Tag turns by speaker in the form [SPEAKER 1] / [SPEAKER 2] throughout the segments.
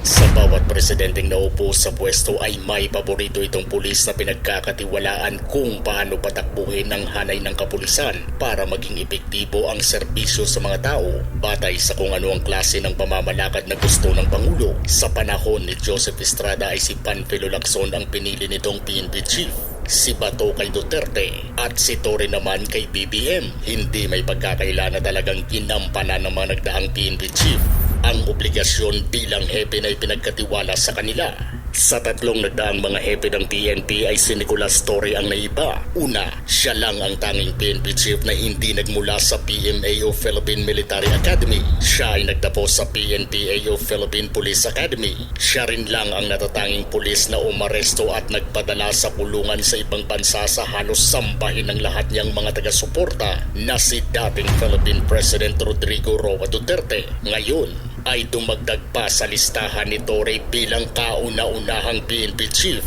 [SPEAKER 1] Sa bawat presidenteng naupo sa pwesto ay may paborito itong pulis na pinagkakatiwalaan kung paano patakbuhin ang hanay ng kapulisan para maging epektibo ang serbisyo sa mga tao batay sa kung ano ang klase ng pamamalakad na gusto ng Pangulo. Sa panahon ni Joseph Estrada ay si Panfilo Lacson ang pinili nitong PNP chief si Bato kay Duterte at si Torre naman kay BBM. Hindi may pagkakaila na talagang ginampanan ng mga nagdaang PNP chief. Ang obligasyon bilang hepe na ipinagkatiwala sa kanila. Sa tatlong nagdaang mga hepe ng PNP ay si Nicolas Torre ang naiba. Una, siya lang ang tanging PNP chief na hindi nagmula sa PMAO Philippine Military Academy. Siya ay nagdapo sa PNPAO Philippine Police Academy. Siya rin lang ang natatanging pulis na umaresto at nagpadala sa kulungan sa ibang bansa sa halos sambahin ng lahat niyang mga taga-suporta na si dating Philippine President Rodrigo Roa Duterte. Ngayon, ay dumagdag pa sa listahan ni Torre bilang kauna-unahang PNP chief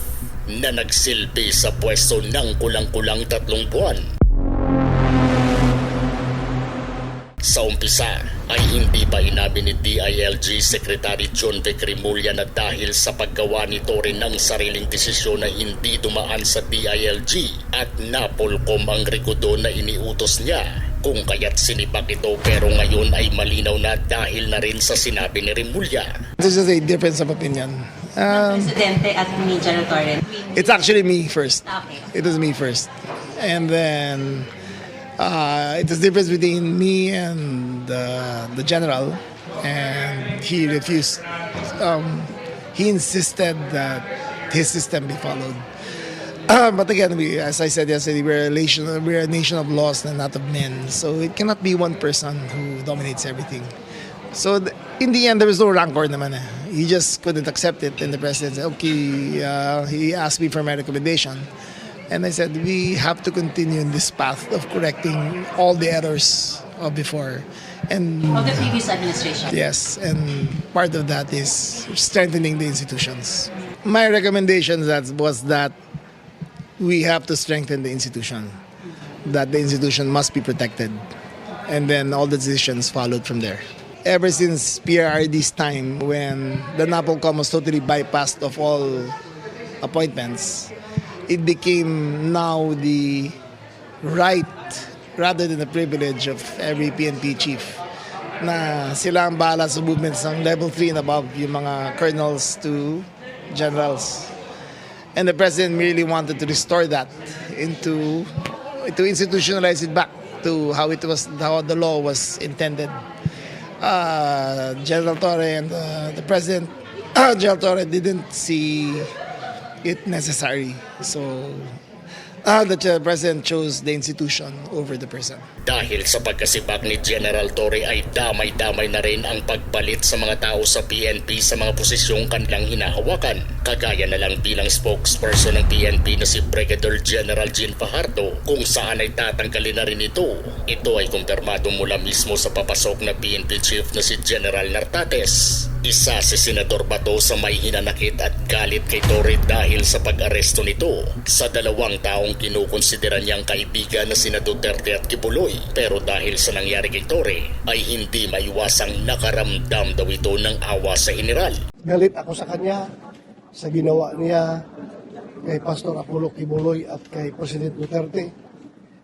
[SPEAKER 1] na nagsilbi sa pwesto ng kulang-kulang tatlong buwan. Sa umpisa ay hindi pa inabi ni DILG Secretary John Vic Rimulya na dahil sa paggawa ni Torre ng sariling desisyon na hindi dumaan sa DILG at napolkom ang rekudo na iniutos niya kung kaya't sinibak ito pero ngayon ay malinaw na dahil na rin sa sinabi ni Rimulya.
[SPEAKER 2] This is a difference of opinion. Um,
[SPEAKER 3] Presidente at ni General Torre.
[SPEAKER 2] it's actually me first.
[SPEAKER 3] Okay.
[SPEAKER 2] It was me first. And then uh, it was difference between me and uh, the general. And he refused. Um, he insisted that his system be followed. But again, we, as I said yesterday, we're a, nation, we're a nation of laws and not of men. So it cannot be one person who dominates everything. So th- in the end, there was no rancor naman. Eh. He just couldn't accept it. And the president said, okay, uh, he asked me for my recommendation. And I said, we have to continue in this path of correcting all the errors of before. And
[SPEAKER 3] Of the previous administration.
[SPEAKER 2] Yes, and part of that is strengthening the institutions. My recommendation that was that we have to strengthen the institution, that the institution must be protected, and then all the decisions followed from there. Ever since PRRD's time, when the NAPOLCOM was totally bypassed of all appointments, it became now the right rather than the privilege of every PNP chief na sila ang bahala sa movements ng level 3 and above, yung mga colonels to generals. And the president really wanted to restore that into, to institutionalize it back to how it was, how the law was intended. Uh, General Torre and uh, the president, General Torre didn't see it necessary. So uh, the ch- president chose the institution over the person.
[SPEAKER 1] Dahil sa pagkasibak ni General Torre ay damay-damay na rin ang pagpalit sa mga tao sa PNP sa mga posisyong kanilang hinahawakan. Kagaya na lang bilang spokesperson ng PNP na si Brigadier General Jean Fajardo kung saan ay tatanggalin na rin ito. Ito ay kumpirmado mula mismo sa papasok na PNP chief na si General Nartates. Isa si Senador Bato sa may hinanakit at galit kay Torre dahil sa pag-aresto nito sa dalawang taong kinukonsidera niyang kaibigan na sina Duterte at Kibuloy. Pero dahil sa nangyari kay Torre ay hindi maiwasang nakaramdam daw ito ng awa sa general.
[SPEAKER 4] galit ako sa kanya sa ginawa niya kay Pastor Apollo Kibuloy at kay President Duterte.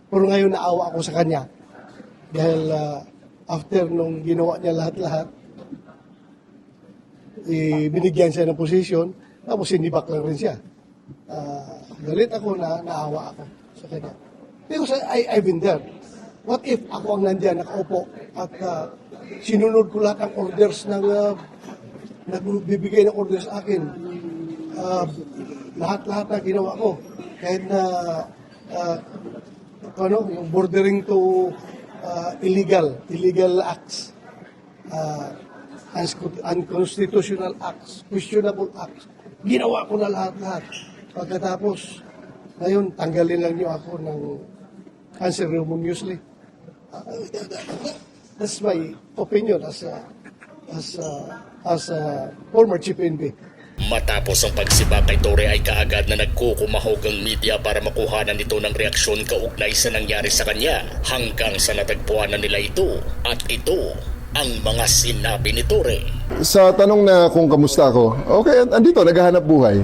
[SPEAKER 4] Pero ngayon naawa ako sa kanya dahil ah, after nung ginawa niya lahat-lahat, eh, binigyan siya ng posisyon, tapos sinibak lang rin siya. Ah, galit ako na naawa ako sa kanya. Because I, I've been there. What if ako ang nandiyan, nakaupo, at ah, sinunod ko lahat ng orders ng ah, nagbibigay ng orders sa akin. Ah, lahat-lahat na ginawa ko. Kahit na ah, ano, yung bordering to ah, illegal, illegal acts. Ah, unsco- unconstitutional acts, questionable acts. Ginawa ko na lahat-lahat. Pagkatapos, ngayon, tanggalin lang niyo ako ng unceremoniously. Ah, that's my opinion as a as uh, as a former chief PNP.
[SPEAKER 1] Matapos ang pagsibak kay Torre ay kaagad na nagkukumahog ang media para makuhanan nito ng reaksyon kaugnay sa nangyari sa kanya hanggang sa natagpuan na nila ito at ito ang mga sinabi ni Torre.
[SPEAKER 5] Sa tanong na kung kamusta ako, okay, andito, naghahanap buhay.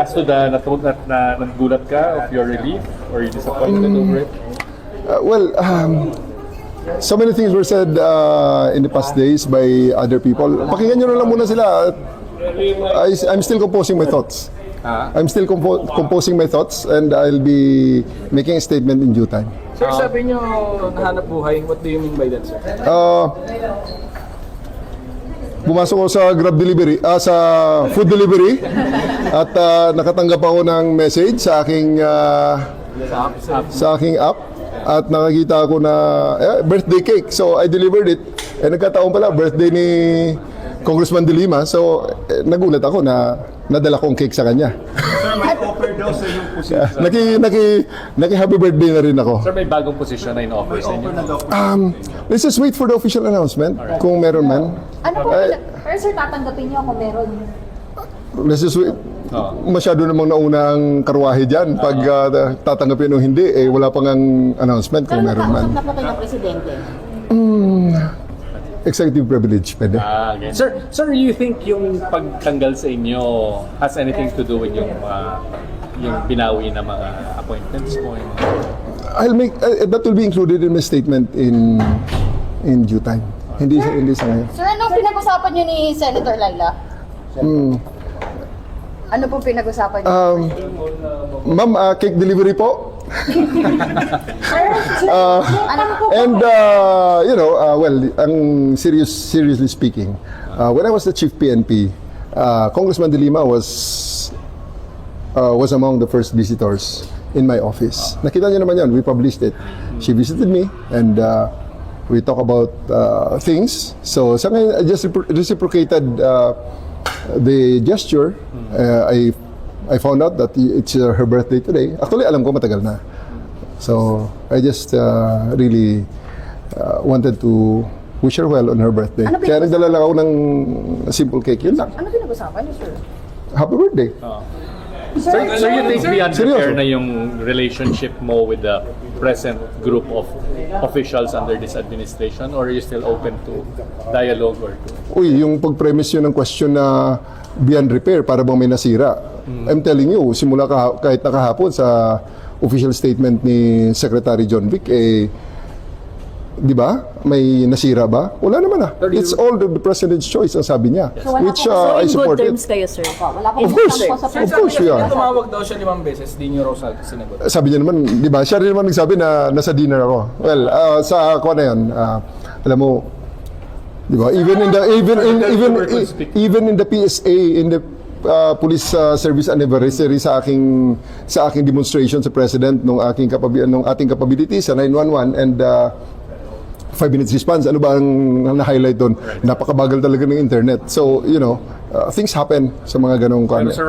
[SPEAKER 6] As to the natulog na, na nagulat ka of your relief or you disappointed over it?
[SPEAKER 5] Uh, well, um, so many things were said uh, in the past days by other people. Pakinggan nyo na lang muna sila. I, I'm still composing my thoughts. I'm still compo- composing my thoughts and I'll be making a statement in due time.
[SPEAKER 7] Sir, sabi niyo nahanap buhay. What do you mean by that, sir?
[SPEAKER 5] Uh, Pumasok ako sa Grab delivery, ah, sa food delivery at ah, nakatanggap ako ng message sa aking ah, sa aking app at nakakita ako na eh, birthday cake. So I delivered it. Eh nagkataon pala birthday ni Congressman De Lima. So eh, nagulat ako na nadala kong cake sa kanya.
[SPEAKER 6] offer daw sa yung position.
[SPEAKER 5] naki naki naki happy birthday na rin ako.
[SPEAKER 6] Sir, may bagong position na in-offer sa inyo.
[SPEAKER 5] Um, let's just wait for the official announcement kung meron man.
[SPEAKER 8] Ano po, pina- pero sir, tatanggapin niyo kung meron.
[SPEAKER 5] Let's just wait. Masyado namang nauna ang karwahe dyan. Pag ah, tatanggapin o hindi, eh, wala pang ang announcement kung
[SPEAKER 3] Pero
[SPEAKER 5] meron man.
[SPEAKER 3] nakausap na po kayo presidente.
[SPEAKER 5] Executive privilege, pwede.
[SPEAKER 6] Ah, okay. Sir, sir, you think yung pagtanggal sa inyo has anything to do with yung mga yung binawi na mga appointments mo? Yung.
[SPEAKER 5] I'll make uh, that will be included in my statement in in due time. Hindi sa hindi sa ngayon.
[SPEAKER 8] Sir, anong pinag-usapan niyo ni Senator Laila? Ano po pinag-usapan niyo?
[SPEAKER 5] Um, ma'am, uh, cake delivery po.
[SPEAKER 8] po?
[SPEAKER 5] And uh, you know, uh, well, ang serious seriously speaking, uh, when I was the chief PNP, uh, Congressman De Lima was uh, was among the first visitors in my office. Nakita niyo naman yan, we published it. She visited me and uh, we talk about uh, things. So sa ngayon, I just reciprocated uh, the gesture. Uh, I I found out that it's uh, her birthday today. Actually, alam ko matagal na. So I just uh, really uh, wanted to wish her well on her birthday.
[SPEAKER 8] Ano
[SPEAKER 5] Kaya nagdala lang ako ng simple cake. Yun lang.
[SPEAKER 8] Ano pinag-usapan niyo, sir?
[SPEAKER 5] Happy birthday.
[SPEAKER 6] Sir, sir, you think beyond repair na yung relationship mo with the present group of officials under this administration or are you still open to dialogue or to...
[SPEAKER 5] Uy, yung pag-premise yun ng question na beyond repair para bang may nasira. I'm telling you, simula ka, kahit nakahapon sa official statement ni Secretary John Vic, eh, di ba? May nasira ba? Wala naman ah. It's all the, the President's choice, ang sabi niya. Which uh, I support it.
[SPEAKER 9] kayo, sir.
[SPEAKER 3] Wala po
[SPEAKER 5] Of course.
[SPEAKER 3] po sa
[SPEAKER 5] Of course we are.
[SPEAKER 7] Tumawag daw siya limang beses, di niyo raw sa- sinagot.
[SPEAKER 5] Sabi niya naman, di ba? Siya rin naman nagsabi na nasa dinner ako. Well, uh, sa ako na yun, uh, alam mo, di ba? Even in the even in even even in the PSA in the uh, police uh, service anniversary sa aking sa aking demonstration sa president nung aking kapabi nung ating capability sa 911 and uh, 5 minutes response ano ba ang na-highlight doon? Napakabagal talaga ng internet. So you know uh, things happen sa mga ganong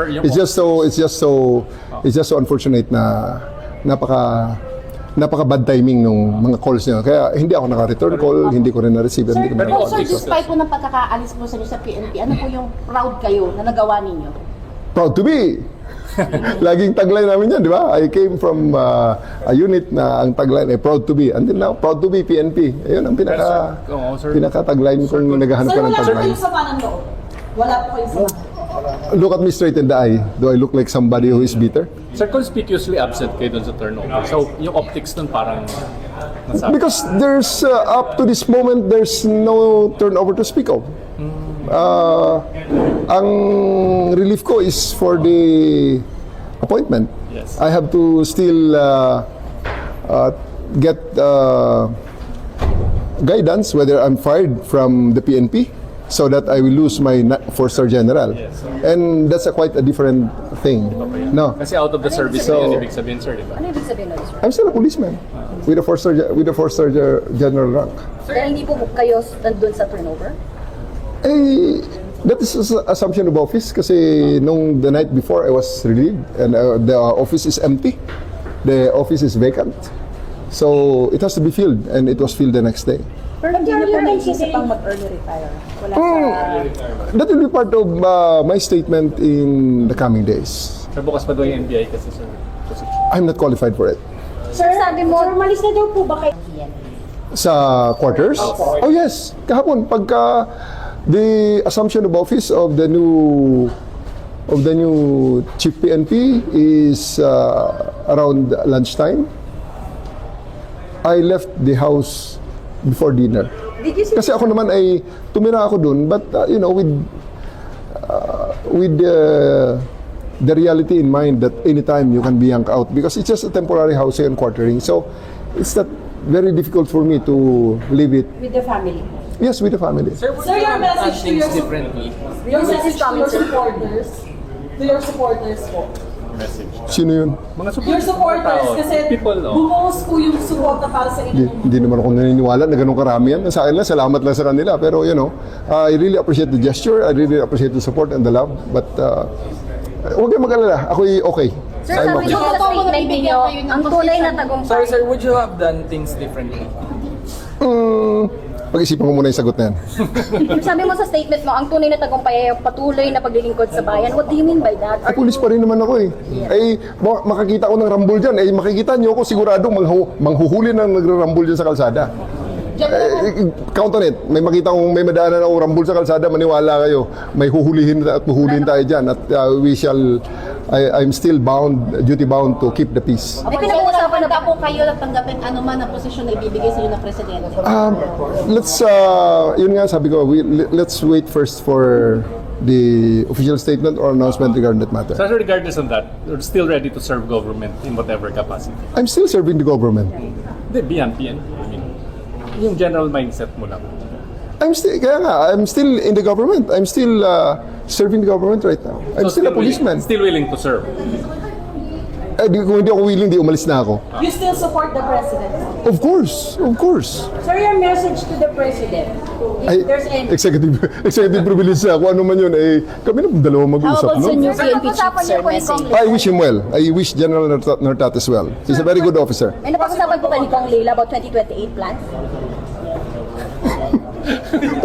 [SPEAKER 6] yung-
[SPEAKER 5] it's just so it's just so it's just so unfortunate na napaka napaka bad timing nung mga calls niya. Kaya hindi ako naka-return call hindi ko rin na-receive
[SPEAKER 3] Sir,
[SPEAKER 5] hindi ko
[SPEAKER 3] pero
[SPEAKER 5] na-
[SPEAKER 3] sir, despite po ng pagkakaalis po sa inyo sa PNP, ano po yung proud kayo na nagawa ninyo?
[SPEAKER 5] proud to be Laging tagline namin yan, di ba? I came from uh, a unit na ang tagline ay proud to be. Until now, proud to be PNP. Ayun ang pinaka,
[SPEAKER 6] Sir, oo, sir.
[SPEAKER 5] pinaka-tagline kung naghahanap ka ng tagline.
[SPEAKER 3] sama ng loob. Wala po kayong sama.
[SPEAKER 5] Look at me straight in the eye. Do I look like somebody who is bitter?
[SPEAKER 6] Sir, conspicuously absent kayo dun sa turnover. So, yung optics nun parang nasabi.
[SPEAKER 5] Because there's, uh, up to this moment, there's no turnover to speak of. Uh, ang relief ko is for the appointment.
[SPEAKER 6] Yes.
[SPEAKER 5] I have to still uh, uh, get uh, guidance whether I'm fired from the PNP so that I will lose my four-star general.
[SPEAKER 6] Yes.
[SPEAKER 5] And that's a quite a different thing. No,
[SPEAKER 6] Kasi out of the service
[SPEAKER 5] So-
[SPEAKER 6] na yun, ibig sabihin, sir, di ba?
[SPEAKER 8] Ano ibig sabihin nun, sir?
[SPEAKER 5] I'm still a policeman with a four-star ge- with a four-star ge- general rank.
[SPEAKER 8] Dahil hindi po kayo nandun sa turnover?
[SPEAKER 5] Eh, that is assumption of office kasi nung the night before I was relieved and uh, the office is empty. The office is vacant. So it has to be filled and it was filled the next day.
[SPEAKER 8] Pero hindi na po naisip pang mag-early retire. Wala
[SPEAKER 5] Hmm.
[SPEAKER 8] sa...
[SPEAKER 5] That will be part of uh, my statement in the coming days.
[SPEAKER 6] Sir, bukas pa daw yung NBI kasi sir.
[SPEAKER 5] I'm not qualified for it.
[SPEAKER 8] Sir, sabi mo,
[SPEAKER 3] Sir, malis na daw po ba kayo?
[SPEAKER 5] Sa quarters? Oh yes, kahapon pagka the assumption of office of the new of the new chief PNP is uh, around lunchtime. I left the house before dinner.
[SPEAKER 8] did you see
[SPEAKER 5] Kasi ako naman ay tumira ako dun but uh, you know with uh, with uh, the reality in mind that anytime you can be yanked out because it's just a temporary housing and quartering. So it's not very difficult for me to leave it.
[SPEAKER 3] With the family?
[SPEAKER 5] Yes, with the family.
[SPEAKER 7] Sir, would
[SPEAKER 9] Sir,
[SPEAKER 7] you
[SPEAKER 9] your
[SPEAKER 7] have done
[SPEAKER 9] message to
[SPEAKER 7] things
[SPEAKER 9] your-
[SPEAKER 7] differently?
[SPEAKER 9] Your message to your supporters, to your supporters po.
[SPEAKER 6] Message.
[SPEAKER 5] Sino yun?
[SPEAKER 6] Mga support,
[SPEAKER 9] Your supporters,
[SPEAKER 6] tao,
[SPEAKER 9] kasi
[SPEAKER 6] people, oh.
[SPEAKER 9] bumuhos po yung suporta para sa inyo.
[SPEAKER 5] hindi naman ako naniniwala na ganun karami yan. Sa akin lang, salamat lang sa kanila. Pero you know, uh, I really appreciate the gesture. I really appreciate the support and the love. But uh, huwag kayong mag-alala. Ako'y okay.
[SPEAKER 8] Sir,
[SPEAKER 5] I'm
[SPEAKER 8] sabi
[SPEAKER 5] okay.
[SPEAKER 8] niyo sa statement ninyo, ang tunay na tagumpay.
[SPEAKER 7] Sorry, sir, would you have done things differently?
[SPEAKER 5] Mm, pag-isipan ko muna yung sagot na yan.
[SPEAKER 8] Sabi mo sa statement mo, ang tunay na tagumpay ay ang patuloy na paglilingkod sa bayan. What do you mean by that?
[SPEAKER 5] Ay, pulis pa rin naman ako eh. Ay, ma- makakita ko ng rambol dyan. Ay, makikita nyo ako siguradong manghu- manghuhuli na nagrarambol dyan sa kalsada. Eh, count on it. May makita kong may madaanan ako rambol sa kalsada, maniwala kayo. May huhulihin at huhulihin tayo dyan. At uh, we shall, I, I'm still bound, duty bound to keep the peace.
[SPEAKER 8] May pinag-uusapan na ba
[SPEAKER 3] po kayo na tanggapin anuman ang posisyon na ibibigay sa inyo ng presidente?
[SPEAKER 5] Um, let's, uh, yun nga sabi ko, we, let's wait first for the official statement or announcement regarding that matter.
[SPEAKER 6] So regardless of that, you're still ready to serve government in whatever capacity.
[SPEAKER 5] I'm still serving the government.
[SPEAKER 6] Hindi, beyond PNP. Yung general mindset mo lang.
[SPEAKER 5] I'm still, kaya nga, I'm still in the government. I'm still uh, serving the government right now. I'm
[SPEAKER 6] So
[SPEAKER 5] still a
[SPEAKER 6] willing-
[SPEAKER 5] policeman.
[SPEAKER 6] Still willing to serve.
[SPEAKER 5] Eh, di, kung hindi ako willing, di umalis na ako.
[SPEAKER 9] You still support the president.
[SPEAKER 5] Of course, of course.
[SPEAKER 3] Sir, your message to the president, if
[SPEAKER 5] Ay,
[SPEAKER 3] there's any...
[SPEAKER 5] executive, executive privilege na ako. Ano man yun, eh, kami na dalawa mag-usap, no?
[SPEAKER 8] Sir, napag-usapan niyo po ni Kong
[SPEAKER 5] I wish him well. I wish General Nartat as well. He's a very good officer.
[SPEAKER 8] May napag-usapan po ba ni Kong Leila about 2028 plans?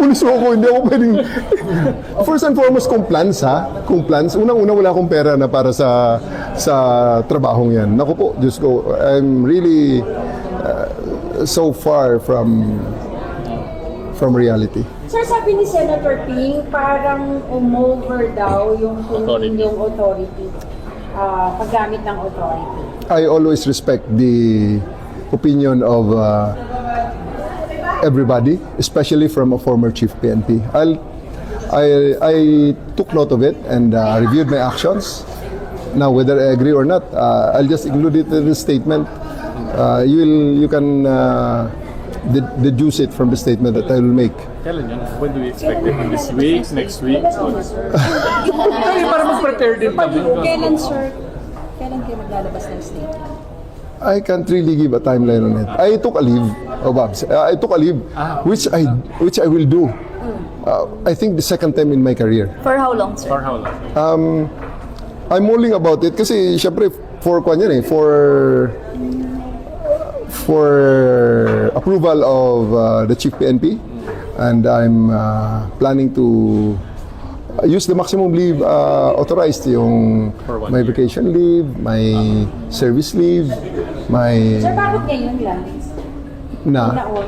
[SPEAKER 5] Pulis mo ako, hindi ako pwedeng... First and foremost, kung plans ha, kung plans, unang-una wala akong pera na para sa sa trabahong yan. Naku po, Diyos ko, I'm really uh, so far from from reality.
[SPEAKER 3] Sir, sabi ni Senator Ping, parang umover daw yung
[SPEAKER 6] Authority.
[SPEAKER 3] yung authority, ah, paggamit ng authority.
[SPEAKER 5] I always respect the opinion of uh, everybody, especially from a former chief PNP. I'll, I, I took note of it and uh, reviewed my actions. Now, whether I agree or not, uh, I'll just include it in the statement. Uh, you will, you can uh, de- deduce it from the statement that I will make.
[SPEAKER 6] Kailan yun? When do we expect it? This week? Next week? Ay, para mag-prepare din kami.
[SPEAKER 3] Kailan, sir? Kailan kayo maglalabas ng statement?
[SPEAKER 5] I can't really give a timeline on it. I took a leave, oh, Babs. Uh, I took a leave, which I which I will do. Uh, I think the second time in my career.
[SPEAKER 8] For how long, sir?
[SPEAKER 6] For how long?
[SPEAKER 5] I'm mulling about it kasi syempre for kwan yan eh, for for approval of uh, the chief PNP and I'm uh, planning to use the maximum leave uh, authorized yung
[SPEAKER 6] For one
[SPEAKER 5] my
[SPEAKER 6] year.
[SPEAKER 5] vacation leave, my service leave, my
[SPEAKER 3] Sir, bakit ngayon lang?
[SPEAKER 5] Na
[SPEAKER 3] Naon?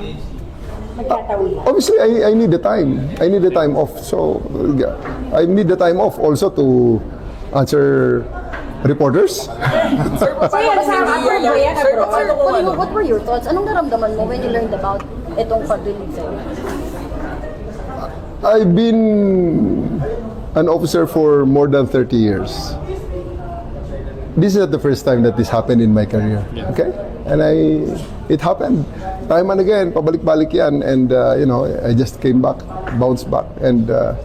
[SPEAKER 3] Magtatawi.
[SPEAKER 5] Uh, obviously I, I need the time. I need the time off. So yeah, I need the time off also to answer reporters.
[SPEAKER 9] Sir, paano
[SPEAKER 3] Sir,
[SPEAKER 9] kung
[SPEAKER 3] sir,
[SPEAKER 9] hindi-
[SPEAKER 3] yan,
[SPEAKER 9] Sir,
[SPEAKER 3] abroad.
[SPEAKER 9] paano kung
[SPEAKER 8] What,
[SPEAKER 9] ano?
[SPEAKER 8] what were your thoughts? Anong naramdaman mo when you learned about itong pag-release sa'yo?
[SPEAKER 5] Uh, I've been an officer for more than 30 years. This is not the first time that this happened in my career. Okay? And I, it happened time and again, pabalik-balik yan. And, uh, you know, I just came back, bounced back, and uh,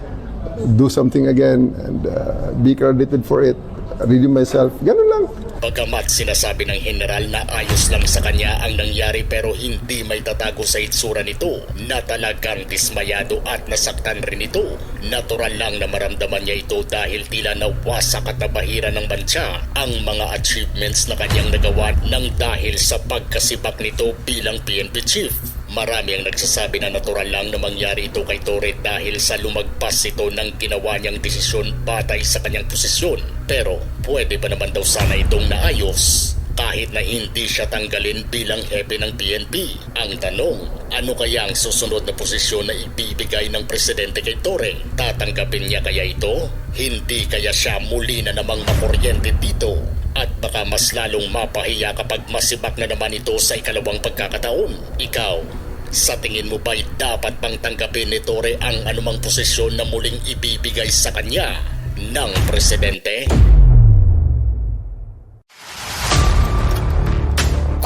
[SPEAKER 5] do something again, and uh, be credited for it. Redeem myself. Ganun lang.
[SPEAKER 1] Bagamat sinasabi ng general na ayos lang sa kanya ang nangyari pero hindi may tatago sa itsura nito na talagang dismayado at nasaktan rin ito. Natural lang na maramdaman niya ito dahil tila nawasak at nabahiran ng bansa ang mga achievements na kanyang nagawa ng dahil sa pagkasibak nito bilang PNP chief. Marami ang nagsasabi na natural lang na mangyari ito kay Torre dahil sa lumagpas ito ng ginawa niyang desisyon batay sa kanyang posisyon. Pero pwede pa naman daw sana itong naayos kahit na hindi siya tanggalin bilang hepe ng PNP. Ang tanong, ano kaya ang susunod na posisyon na ibibigay ng presidente kay Torre? Tatanggapin niya kaya ito? Hindi kaya siya muli na namang makuryente dito? At baka mas lalong mapahiya kapag masibak na naman ito sa ikalawang pagkakataon. Ikaw, sa tingin mo ba'y dapat pang tanggapin ni Torre ang anumang posisyon na muling ibibigay sa kanya ng presidente?